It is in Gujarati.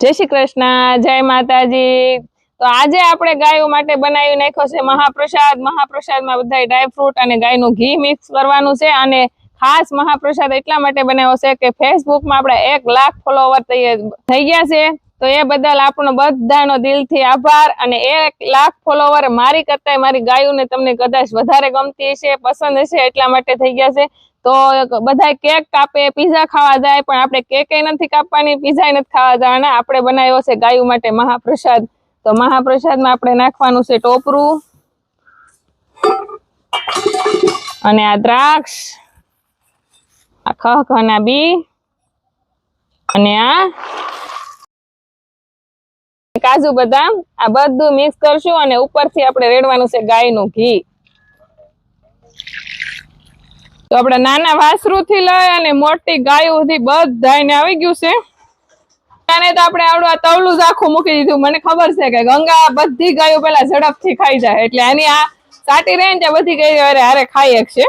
જય શ્રી કૃષ્ણ, જય માતાજી. તો આજે આપણે ગાયો માટે બનાવી નાખ્યો છે મહાપ્રસાદ. મહાપ્રસાદમાં બધા ડ્રાયફ્રૂટ અને ગાયનું ઘી મિક્સ કરવાનું છે અને ખાસ મહાપ્રસાદ એટલા માટે બનાવ્યો છે કે ફેસબુકમાં આપણે એક લાખ ફોલોવર થઈ ગયા છે. તો એ બદલ આપણો બધાનો દિલથી આભાર અને એક લાખ ફોલોવર મારી કરતા મારી ગાયોને તમને કદાચ વધારે ગમતી હશે, પસંદ હશે એટલા માટે થઈ ગયા છે. તો બધા કેક કાપે પીઝા ખાવા જાય, પણ આપણે કેક નથી કાપવાની પીઝા નથી ખાવા જવાના. આપણે બનાવ્યો છે ગાયું માટે મહાપ્રસાદ. તો મહાપ્રસાદમાં આપણે નાખવાનું છે ટોપરું અને આ દ્રાક્ષ, આ ખહખના બી અને આ કાજુ બદામ. આ બધું મિક્સ કરશું અને ઉપરથી આપણે રેડવાનું છે ગાયનું ઘી. તો આપણે નાના વાસરુ થી લઈ અને મોટી ગાયો સુધી બધાને આવી ગયું છે. અને તો આપણે આવડું આ તવલું જ આખું મૂકી દીધું. મને ખબર છે કે ગંગા બધી ગાયો પેલા ઝડપથી ખાઈ જાય. એટલે આની આ સાટી ને બધી ગાયો અરે હારે ખાઈ શકશે.